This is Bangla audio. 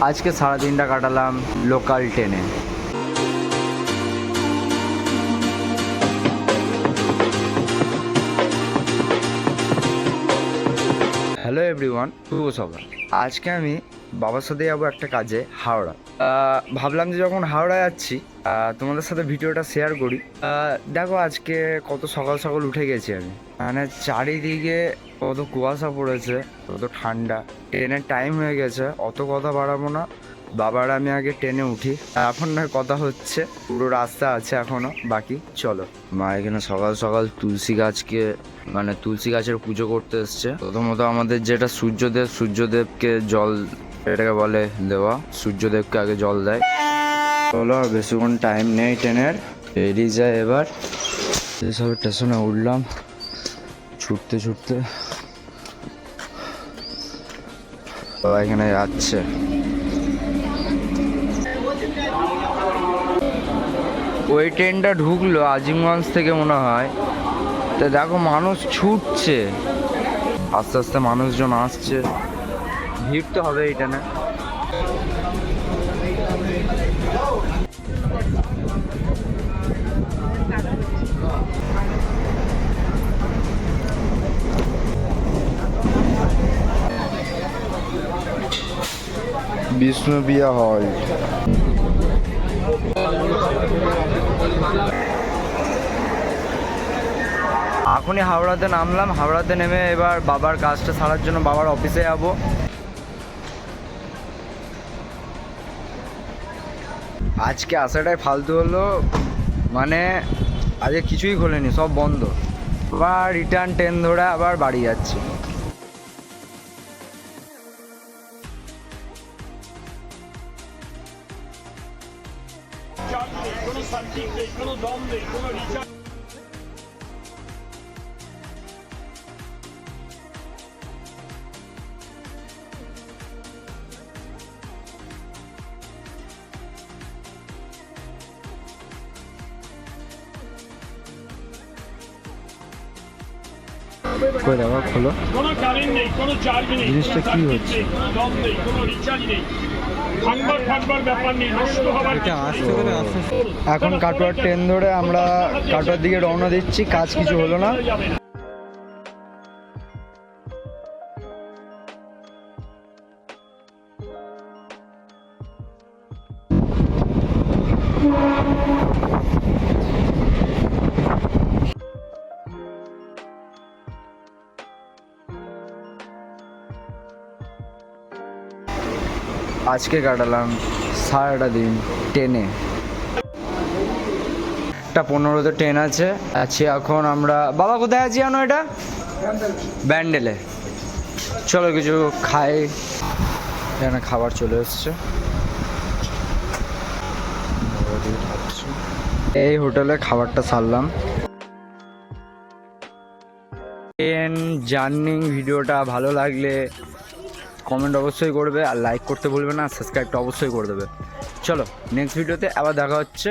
আজকে সারাদিনটা কাটালাম লোকাল ট্রেনে এভরিওয়ান শুভ সকাল আজকে আমি বাবার সাথে যাব একটা কাজে, হাওড়া। ভাবলাম যে যখন হাওড়া যাচ্ছি তোমাদের সাথে ভিডিওটা শেয়ার করি। দেখো আজকে কত সকাল সকাল উঠে গেছি আমি। মানে চারিদিকে কত কুয়াশা পড়েছে, কত ঠান্ডা। ট্রেনের টাইম হয়ে গেছে, অত কথা বাড়াবো না। বাবার আমি আগে ট্রেনে উঠি। এখন না কথা হচ্ছে। পুরো রাস্তা আছে এখনও বাকি চলো। মা এখানে সকাল সকাল তুলসী গাছকে মানে তুলসী গাছের পুজো করতে এসছে। প্রথমত আমাদের যেটা সূর্যদেব সূর্যদেবকে জল এটাকে বলে দেওয়া। সূর্যদেবকে আগে জল দেয়। চলো বেশিক্ষণ টাইম নেই ট্রেনের। বেরিয়ে যায় এবার। এসব স্টেশনে উঠলাম। ছুটতে ছুটতে। বাবা এখানে যাচ্ছে। ওই ট্রেনটা ঢুকলো আজিমগঞ্জ থেকে মনে হয়। তো দেখো মানুষ ছুটছে। আস্তে আস্তে মানুষজন আসছে। ভিড় তো হবে এই ট্রেনে বিষ্ণুপিয়া হল এখনই হাওড়াতে নামলাম। হাওড়াতে নেমে এবার বাবার কাজটা সারার জন্য বাবার অফিসে যাব। আজকে আসাটাই ফালতু হলো। মানে আজকে কিছুই খোলেনি, সব বন্ধ। আবার রিটার্ন ট্রেন ধরে আবার বাড়ি যাচ্ছি। Charlie Day, con Santic Day, con Don Day, con Richard ব্যাপার নেই নষ্ট হবার কিছু নেই। এখন কাটোয়ার ট্রেন ধরে আমরা কাটোয়ার দিকে রওনা দিচ্ছি কাজ কিছু হলো না। আজকে কাটালাম সারাটা দিন ট্রেনে একটা পনেরোতে ট্রেন আছে। আছি এখন আমরা বাবা, কোথায় আছি জানো এটা? ব্যান্ডেলে। চলো কিছু খাই। এখানে খাবার চলে এসছে। এই হোটেলে খাবারটা সারলাম। ট্রেন জার্নি ভিডিওটা ভালো লাগলে কমেন্ট অবশ্যই করবে আর লাইক করতে ভুলবে না সাবস্ক্রাইবটা অবশ্যই করে দেবে। চলো নেক্সট ভিডিওতে আবার দেখা হচ্ছে।